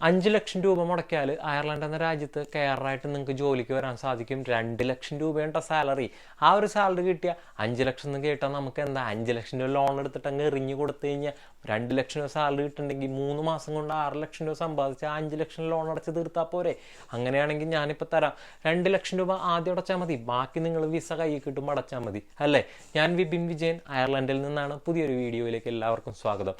അഞ്ച് ലക്ഷം രൂപ മുടക്കിയാൽ അയർലൻഡ് എന്ന രാജ്യത്ത് കെയറായിട്ട് നിങ്ങൾക്ക് ജോലിക്ക് വരാൻ സാധിക്കും. രണ്ട് ലക്ഷം രൂപയുടെ സാലറി ആ ഒരു സാലറി കിട്ടിയ അഞ്ച് ലക്ഷം എന്ന് കേട്ടാൽ നമുക്ക് എന്താ? അഞ്ച് ലക്ഷം രൂപ ലോൺ എടുത്തിട്ട് അങ്ങ് എറിഞ്ഞു കൊടുത്തു കഴിഞ്ഞാൽ രണ്ട് ലക്ഷം രൂപ സാലറി കിട്ടുന്നുണ്ടെങ്കിൽ മൂന്ന് മാസം കൊണ്ട് ആറ് ലക്ഷം രൂപ സമ്പാദിച്ച് അഞ്ച് ലക്ഷം ലോൺ അടച്ച് തീർത്താൽ പോരെ. അങ്ങനെയാണെങ്കിൽ ഞാനിപ്പോൾ തരാം. രണ്ട് ലക്ഷം രൂപ ആദ്യം അടച്ചാൽ മതി. ബാക്കി നിങ്ങൾ വിസ കൈ കിട്ടും അടച്ചാൽ മതി. അല്ലേ? ഞാൻ വിപിൻ വിജയൻ അയർലൻഡിൽ നിന്നാണ് പുതിയൊരു വീഡിയോയിലേക്ക് എല്ലാവർക്കും സ്വാഗതം.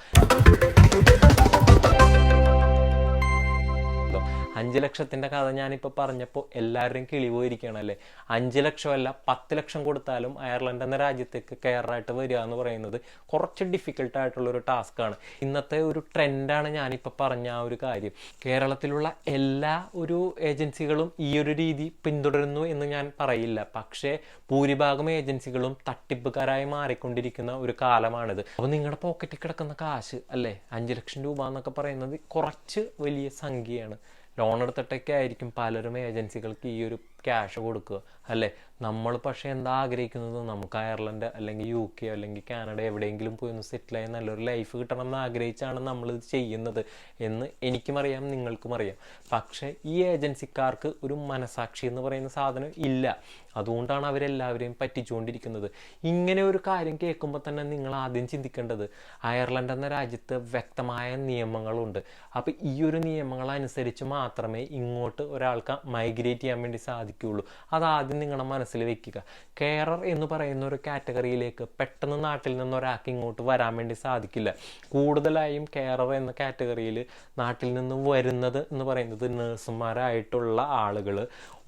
감사합니다. അഞ്ച് ലക്ഷത്തിന്റെ കഥ ഞാനിപ്പോൾ പറഞ്ഞപ്പോൾ എല്ലാവരുടെയും കിളി പോയിരിക്കുകയാണ് അല്ലേ അഞ്ച് ലക്ഷമല്ല പത്ത് ലക്ഷം കൊടുത്താലും അയർലൻഡ് എന്ന രാജ്യത്തേക്ക് കയറായിട്ട് വരിക എന്ന് പറയുന്നത് കുറച്ച് ഡിഫിക്കൽട്ട് ആയിട്ടുള്ള ഒരു ടാസ്ക്കാണ് ഇന്നത്തെ ഒരു ട്രെൻഡാണ് ഞാനിപ്പോൾ പറഞ്ഞ ആ ഒരു കാര്യം. കേരളത്തിലുള്ള എല്ലാ ഒരു ഏജൻസികളും ഈ ഒരു രീതി പിന്തുടരുന്നു എന്ന് ഞാൻ പറയില്ല. പക്ഷേ ഭൂരിഭാഗം ഏജൻസികളും തട്ടിപ്പുകാരായി മാറിക്കൊണ്ടിരിക്കുന്ന ഒരു കാലമാണിത്. അപ്പോൾ നിങ്ങളുടെ പോക്കറ്റിൽ കിടക്കുന്ന കാശ് അല്ലേ? അഞ്ച് ലക്ഷം രൂപ എന്നൊക്കെ പറയുന്നത് കുറച്ച് വലിയ സംഖ്യയാണ്. ലോൺ എടുത്തിട്ടൊക്കെ ആയിരിക്കും പലരും ഏജൻസികൾക്ക് ഈ ഒരു ക്യാഷ് കൊടുക്കുക അല്ലേ? നമ്മൾ പക്ഷേ എന്താ ആഗ്രഹിക്കുന്നത്? നമുക്ക് അയർലൻഡ് അല്ലെങ്കിൽ യു കെ അല്ലെങ്കിൽ കാനഡ എവിടെയെങ്കിലും പോയി ഒന്ന് സെറ്റിൽ ആയി നല്ലൊരു ലൈഫ് കിട്ടണം എന്ന് ആഗ്രഹിച്ചാണ് ഇത് ചെയ്യുന്നത് എന്ന് എനിക്കും അറിയാം നിങ്ങൾക്കും അറിയാം. പക്ഷേ ഈ ഏജൻസിക്കാർക്ക് ഒരു മനസാക്ഷി എന്ന് പറയുന്ന സാധനം ഇല്ല. അതുകൊണ്ടാണ് അവരെല്ലാവരെയും പറ്റിച്ചുകൊണ്ടിരിക്കുന്നത്. ഇങ്ങനെ ഒരു കാര്യം കേൾക്കുമ്പോൾ തന്നെ നിങ്ങൾ ആദ്യം ചിന്തിക്കേണ്ടത് അയർലൻഡ് എന്ന രാജ്യത്ത് വ്യക്തമായ നിയമങ്ങളുണ്ട്. അപ്പോൾ ഈ ഒരു നിയമങ്ങൾ അനുസരിച്ച് മാത്രമേ ഇങ്ങോട്ട് ഒരാൾക്ക് മൈഗ്രേറ്റ് ചെയ്യാൻ വേണ്ടി സാധിക്കുകയുള്ളൂ അതാദ്യം നിങ്ങളുടെ മനസ്സിൽ വെക്കുക. കെയറർ എന്ന് പറയുന്ന ഒരു കാറ്റഗറിയിലേക്ക് പെട്ടെന്ന് നാട്ടിൽ നിന്ന് ഒരാൾക്ക് ഇങ്ങോട്ട് വരാൻ വേണ്ടി സാധിക്കില്ല. കൂടുതലായും കെയറർ എന്ന കാറ്റഗറിയിൽ നാട്ടിൽ നിന്ന് വരുന്നത് എന്ന് പറയുന്നത് നേഴ്സുമാരായിട്ടുള്ള ആളുകൾ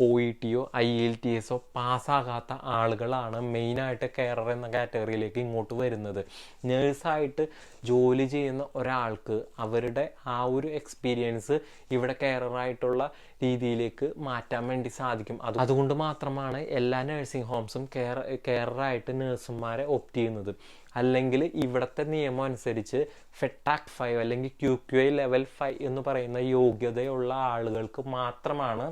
ഒ ഇ ടിയോ ഐ എൽ ടി എസോ പാസ്സാകാത്ത ആളുകളാണ് മെയിനായിട്ട് കെയറർ എന്ന കാറ്റഗറിയിലേക്ക് ഇങ്ങോട്ട് വരുന്നത്. നേഴ്സായിട്ട് ജോലി ചെയ്യുന്ന ഒരാൾക്ക് അവരുടെ ആ ഒരു എക്സ്പീരിയൻസ് ഇവിടെ കെയററായിട്ടുള്ള രീതിയിലേക്ക് മാറ്റാൻ വേണ്ടി സാധിക്കും. അത് അതുകൊണ്ട് മാത്രമാണ് എല്ലാ നഴ്സിംഗ് ഹോംസും കെയർ കെയറായിട്ട് നഴ്സുമാരെ ഒപ്റ്റ് ചെയ്യുന്നത്. അല്ലെങ്കിൽ ഇവിടുത്തെ നിയമം അനുസരിച്ച് ഫെട്ടാക് ഫൈവ് അല്ലെങ്കിൽ Q Q I level five എന്ന് പറയുന്ന യോഗ്യതയുള്ള ആളുകൾക്ക് മാത്രമാണ്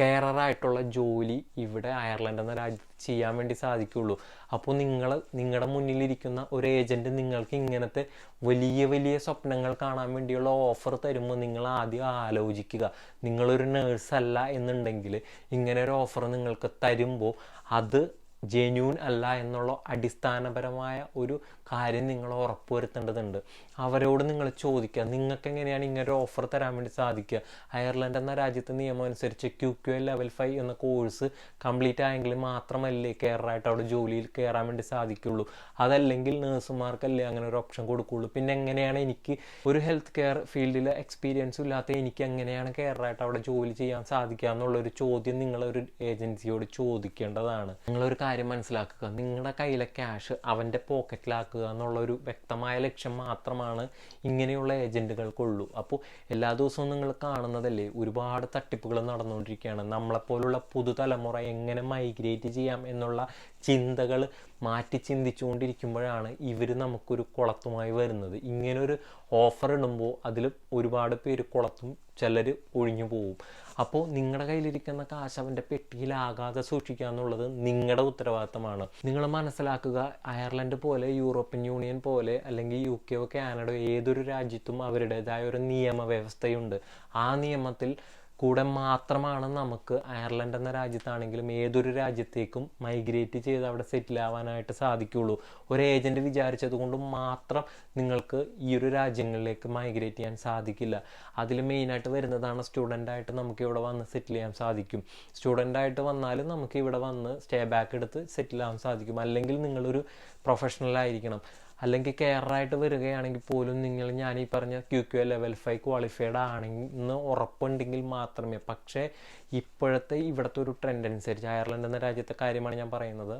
കെയററായിട്ടുള്ള ജോലി ഇവിടെ അയർലൻഡ് എന്ന രാജ്യത്ത് ചെയ്യാൻ വേണ്ടി സാധിക്കുള്ളൂ. അപ്പോൾ നിങ്ങൾ നിങ്ങളുടെ മുന്നിലിരിക്കുന്ന ഒരു ഏജന്റ് നിങ്ങൾക്ക് ഇങ്ങനത്തെ വലിയ വലിയ സ്വപ്നങ്ങൾ കാണാൻ വേണ്ടിയുള്ള ഓഫർ തരുമ്പോൾ നിങ്ങൾ ആദ്യം ആലോചിക്കുക. നിങ്ങളൊരു നേഴ്സ് അല്ല എന്നുണ്ടെങ്കിൽ ഇങ്ങനെ ഒരു ഓഫർ നിങ്ങൾക്ക് തരുമ്പോൾ അത് ജെന്യൂൻ അല്ല എന്നുള്ള അടിസ്ഥാനപരമായ ഒരു കാര്യം നിങ്ങൾ ഉറപ്പുവരുത്തേണ്ടതുണ്ട്. അവരോട് നിങ്ങൾ ചോദിക്കുക. നിങ്ങൾക്ക് എങ്ങനെയാണ് ഇങ്ങനെ ഓഫർ തരാൻ വേണ്ടി സാധിക്കുക? അയർലൻഡ് എന്ന രാജ്യത്തെ നിയമം അനുസരിച്ച് Q Q L level five എന്ന കോഴ്സ് കംപ്ലീറ്റ് ആയെങ്കിൽ മാത്രമല്ലേ കയറായിട്ട് അവിടെ ജോലിയിൽ കയറാൻ വേണ്ടി സാധിക്കുള്ളൂ. അതല്ലെങ്കിൽ നേഴ്സുമാർക്കല്ലേ അങ്ങനെ ഒരു ഓപ്ഷൻ കൊടുക്കുള്ളൂ. പിന്നെ എങ്ങനെയാണ് എനിക്ക് ഒരു ഹെൽത്ത് കെയർ ഫീൽഡിൽ എക്സ്പീരിയൻസ് ഇല്ലാത്ത എനിക്ക് എങ്ങനെയാണ് കയറായിട്ട് അവിടെ ജോലി ചെയ്യാൻ സാധിക്കുക എന്നുള്ളൊരു ചോദ്യം നിങ്ങളൊരു ഏജൻസിയോട് ചോദിക്കേണ്ടതാണ്. നിങ്ങളൊരു കാര്യം മനസ്സിലാക്കുക. നിങ്ങളുടെ കയ്യിലെ ക്യാഷ് അവന്റെ പോക്കറ്റിലാക്കുക എന്നുള്ള ഒരു വ്യക്തമായ ലക്ഷ്യം മാത്രമാണ് ഇങ്ങനെയുള്ള ഏജന്റുകൾക്കുള്ളൂ അപ്പോൾ എല്ലാ ദിവസവും നിങ്ങൾ കാണുന്നതല്ലേ ഒരുപാട് തട്ടിപ്പുകൾ നടന്നുകൊണ്ടിരിക്കുകയാണ്. നമ്മളെപ്പോലുള്ള പുതുതലമുറ എങ്ങനെ മൈഗ്രേറ്റ് ചെയ്യാം എന്നുള്ള ചിന്തകൾ മാറ്റി ചിന്തിച്ചുകൊണ്ടിരിക്കുമ്പോഴാണ് ഇവർ നമുക്കൊരു കുളത്തുമായി വരുന്നത്. ഇങ്ങനൊരു ഓഫർ ഇടുമ്പോൾ അതിൽ ഒരുപാട് പേര് കുളത്തും ചിലർ ഒഴിഞ്ഞു പോവും. അപ്പോൾ നിങ്ങളുടെ കയ്യിലിരിക്കുന്ന കാശ് അവന്റെ പെട്ടിയിലാകാതെ സൂക്ഷിക്കുക എന്നുള്ളത് നിങ്ങളുടെ ഉത്തരവാദിത്തമാണ്. നിങ്ങൾ മനസ്സിലാക്കുക അയർലൻഡ് പോലെ യൂറോപ്യൻ യൂണിയൻ പോലെ അല്ലെങ്കിൽ യു കെയോ കാനഡയോ ഏതൊരു രാജ്യത്തും അവരുടേതായ ഒരു നിയമവ്യവസ്ഥയുണ്ട്. ആ നിയമത്തിൽ കൂടെ മാത്രമാണ് നമുക്ക് അയർലൻഡ് എന്ന രാജ്യത്താണെങ്കിലും ഏതൊരു രാജ്യത്തേക്കും മൈഗ്രേറ്റ് ചെയ്ത് അവിടെ സെറ്റിൽ ആവാനായിട്ട് സാധിക്കുകയുള്ളൂ ഒരു ഏജന്റ് വിചാരിച്ചത് കൊണ്ട് മാത്രം നിങ്ങൾക്ക് ഈ ഒരു രാജ്യങ്ങളിലേക്ക് മൈഗ്രേറ്റ് ചെയ്യാൻ സാധിക്കില്ല. അതിൽ മെയിനായിട്ട് വരുന്നതാണ് സ്റ്റുഡന്റായിട്ട് നമുക്ക് ഇവിടെ വന്ന് സെറ്റിൽ ചെയ്യാൻ സാധിക്കും. സ്റ്റുഡന്റായിട്ട് വന്നാലും നമുക്ക് ഇവിടെ വന്ന് സ്റ്റേ ബാക്ക് എടുത്ത് സെറ്റിൽ ആവാൻ സാധിക്കും. അല്ലെങ്കിൽ നിങ്ങളൊരു പ്രൊഫഷണൽ ആയിരിക്കണം. അല്ലെങ്കിൽ കെയറായിട്ട് വരികയാണെങ്കിൽ പോലും നിങ്ങൾ ഞാൻ ഈ പറഞ്ഞ Q Q level five qualified ആണെന്ന് ഉറപ്പുണ്ടെങ്കിൽ മാത്രമേ. പക്ഷേ ഇപ്പോഴത്തെ ഇവിടുത്തെ ഒരു ട്രെൻഡ് അനുസരിച്ച് അയർലൻഡ് എന്ന രാജ്യത്തെ കാര്യമാണ് ഞാൻ പറയുന്നത്.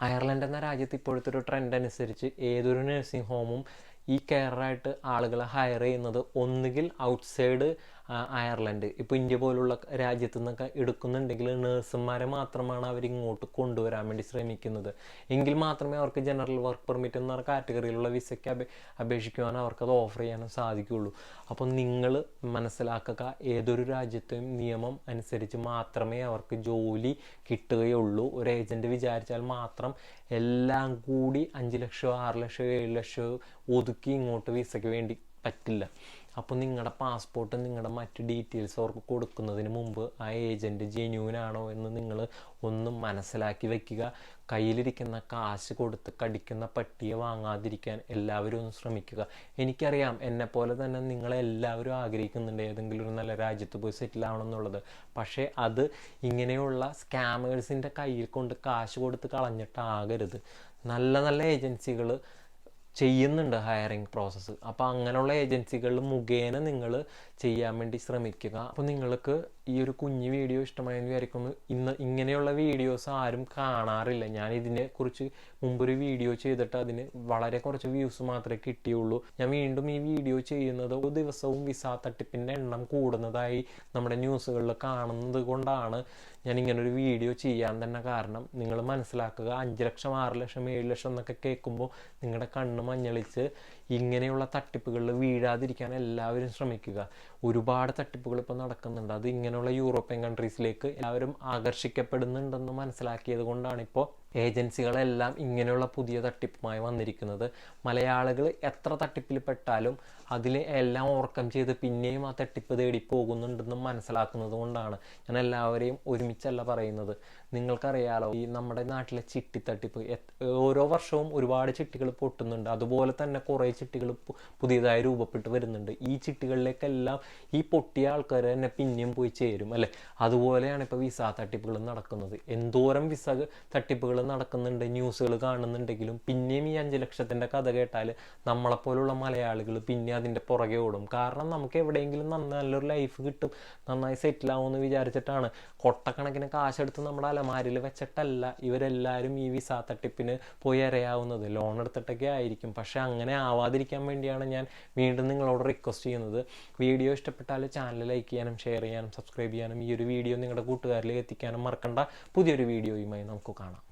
അയർലൻഡ് എന്ന രാജ്യത്ത് ഇപ്പോഴത്തെ ഒരു ട്രെൻഡ് അനുസരിച്ച് ഏതൊരു നഴ്സിംഗ് ഹോമും ഈ കെയറായിട്ട് ആളുകളെ ഹയർ ചെയ്യുന്നത് ഒന്നുകിൽ ഔട്ട്സൈഡ് അയർലൻഡ്. ഇപ്പോൾ ഇന്ത്യ പോലുള്ള രാജ്യത്തു നിന്നൊക്കെ എടുക്കുന്നുണ്ടെങ്കിൽ നേഴ്സുമാരെ മാത്രമാണ് അവർ ഇങ്ങോട്ട് കൊണ്ടുവരാൻ വേണ്ടി ശ്രമിക്കുന്നത്. എങ്കിൽ മാത്രമേ അവർക്ക് ജനറൽ വർക്ക് പെർമിറ്റ് എന്ന കാറ്റഗറിയിലുള്ള വിസയ്ക്ക് അപേ അപേക്ഷിക്കുവാൻ അവർക്കത് ഓഫർ ചെയ്യാനും സാധിക്കുകയുള്ളൂ. അപ്പോൾ നിങ്ങൾ മനസ്സിലാക്കുക ഏതൊരു രാജ്യത്തെയും നിയമം അനുസരിച്ച് മാത്രമേ അവർക്ക് ജോലി കിട്ടുകയുള്ളൂ. ഒരു ഏജന്റ് വിചാരിച്ചാൽ മാത്രം എല്ലാം കൂടി അഞ്ച് ലക്ഷമോ ആറ് ലക്ഷമോ ഏഴ് ലക്ഷമോ ഒതുക്കി ഇങ്ങോട്ട് വിസയ്ക്ക് വേണ്ടി പറ്റില്ല. അപ്പോൾ നിങ്ങളുടെ പാസ്പോർട്ട് നിങ്ങളുടെ മറ്റ് ഡീറ്റെയിൽസ് അവർക്ക് കൊടുക്കുന്നതിന് മുമ്പ് ആ ഏജന്റ് ജെന്യൂൻ ആണോ എന്ന് നിങ്ങൾ ഒന്ന് മനസ്സിലാക്കി വയ്ക്കുക കയ്യിലിരിക്കുന്ന കാശ് കൊടുത്ത് കടിക്കുന്ന പട്ടിയെ വാങ്ങാതിരിക്കാൻ എല്ലാവരും ഒന്ന് ശ്രമിക്കുക. എനിക്കറിയാം എന്നെ പോലെ തന്നെ നിങ്ങളെല്ലാവരും ആഗ്രഹിക്കുന്നുണ്ട് ഏതെങ്കിലും ഒരു നല്ല രാജ്യത്ത് പോയി സെറ്റിൽ ആവണം എന്നുള്ളത് പക്ഷേ അത് ഇങ്ങനെയുള്ള സ്കാമേഴ്സിന്റെ കയ്യിൽ കൊണ്ട് കാശ് കൊടുത്ത് കളഞ്ഞിട്ടാകരുത്. നല്ല നല്ല ഏജൻസികൾ ചെയ്യുന്നുണ്ട് ഹയറിംഗ് പ്രോസസ്സ് അപ്പോൾ അങ്ങനെയുള്ള ഏജൻസികൾ മുഖേന നിങ്ങൾ ചെയ്യാൻ വേണ്ടി ശ്രമിക്കുക. അപ്പോൾ നിങ്ങൾക്ക് ഈ ഒരു കുഞ്ഞു വീഡിയോ ഇഷ്ടമായെന്ന് വിചാരിക്കുന്നു. ഇന്ന് ഇങ്ങനെയുള്ള വീഡിയോസ് ആരും കാണാറില്ല. ഞാൻ ഇതിനെ കുറിച്ച് മുമ്പൊരു വീഡിയോ ചെയ്തിട്ട് അതിന് വളരെ കുറച്ച് വ്യൂസ് മാത്രമേ കിട്ടിയുള്ളൂ. ഞാൻ വീണ്ടും ഈ വീഡിയോ ചെയ്യുന്നത് ഒരു ദിവസവും വിസ തട്ടിപ്പിന്റെ എണ്ണം കൂടുന്നതായി നമ്മുടെ ന്യൂസുകളിൽ കാണുന്നത് കൊണ്ടാണ് ഞാൻ ഇങ്ങനൊരു വീഡിയോ ചെയ്യാൻ തന്നെ കാരണം. നിങ്ങൾ മനസ്സിലാക്കുക അഞ്ച് ലക്ഷം ആറ് ലക്ഷം ഏഴ് ലക്ഷം എന്നൊക്കെ കേൾക്കുമ്പോൾ നിങ്ങളുടെ കണ്ണ് മഞ്ഞളിച്ച് ഇങ്ങനെയുള്ള തട്ടിപ്പുകളിൽ വീഴാതിരിക്കാൻ എല്ലാവരും ശ്രമിക്കുക. ഒരുപാട് തട്ടിപ്പുകൾ ഇപ്പോൾ നടക്കുന്നുണ്ട്. അത് ഇങ്ങനെയുള്ള യൂറോപ്യൻ കൺട്രീസിലേക്ക് എല്ലാവരും ആകർഷിക്കപ്പെടുന്നുണ്ടെന്ന് മനസ്സിലാക്കിയത് കൊണ്ടാണ് ഇപ്പോൾ ഏജൻസികളെല്ലാം ഇങ്ങനെയുള്ള പുതിയ തട്ടിപ്പുമായി വന്നിരിക്കുന്നത്. മലയാളികൾ എത്ര തട്ടിപ്പിൽ പെട്ടാലും അതിൽ എല്ലാം ഓർക്കം ചെയ്ത് പിന്നെയും ആ തട്ടിപ്പ് തേടി പോകുന്നുണ്ടെന്നും മനസ്സിലാക്കുന്നത് കൊണ്ടാണ് ഞാൻ എല്ലാവരെയും ഒരുമിച്ചല്ല പറയുന്നത്. നിങ്ങൾക്കറിയാലോ ഈ നമ്മുടെ നാട്ടിലെ ചിട്ടി തട്ടിപ്പ് ഓരോ വർഷവും ഒരുപാട് ചിട്ടികൾ പൊട്ടുന്നുണ്ട്. അതുപോലെ തന്നെ കുറേ ചിട്ടികൾ പുതിയതായി രൂപപ്പെട്ട് വരുന്നുണ്ട്. ഈ ചിട്ടികളിലേക്കെല്ലാം ഈ പൊട്ടിയ ആൾക്കാർ തന്നെ പിന്നെയും പോയി ചേരും അല്ലേ? അതുപോലെയാണ് ഇപ്പോൾ വിസ തട്ടിപ്പുകൾ നടക്കുന്നത്. എന്തോരം വിസ തട്ടിപ്പുകൾ നടക്കുന്നുണ്ട് ന്യൂസുകൾ കാണുന്നുണ്ടെങ്കിലും പിന്നെയും ഈ അഞ്ച് ലക്ഷത്തിന്റെ കഥ കേട്ടാൽ നമ്മളെപ്പോലുള്ള മലയാളികൾ പിന്നെ അതിന്റെ പുറകെ ഓടും. കാരണം നമുക്ക് എവിടെയെങ്കിലും നല്ലൊരു ലൈഫ് കിട്ടും നന്നായി സെറ്റിൽ ആവുമെന്ന് വിചാരിച്ചിട്ടാണ്. കൊട്ടക്കണക്കിന് കാശെടുത്ത് നമ്മുടെ അലമാരിൽ വെച്ചിട്ടല്ല ഇവരെല്ലാവരും ഈ വിസ തട്ടിപ്പിന് പോയി അറിയാവുന്നത് ലോൺ എടുത്തിട്ടൊക്കെ ആയിരിക്കും. പക്ഷെ അങ്ങനെ ആവാതിരിക്കാൻ വേണ്ടിയാണ് ഞാൻ വീണ്ടും നിങ്ങളോട് റിക്വസ്റ്റ് ചെയ്യുന്നത്. വീഡിയോ ഇഷ്ടപ്പെട്ടാൽ ചാനൽ ലൈക്ക് ചെയ്യാനും ഷെയർ ചെയ്യാനും സബ്സ്ക്രൈബ് ചെയ്യാനും ഈ ഒരു വീഡിയോ നിങ്ങളുടെ കൂട്ടുകാരിലേക്ക് എത്തിക്കാനും മറക്കണ്ട. പുതിയൊരു വീഡിയോയുമായി നമുക്ക് കാണാം.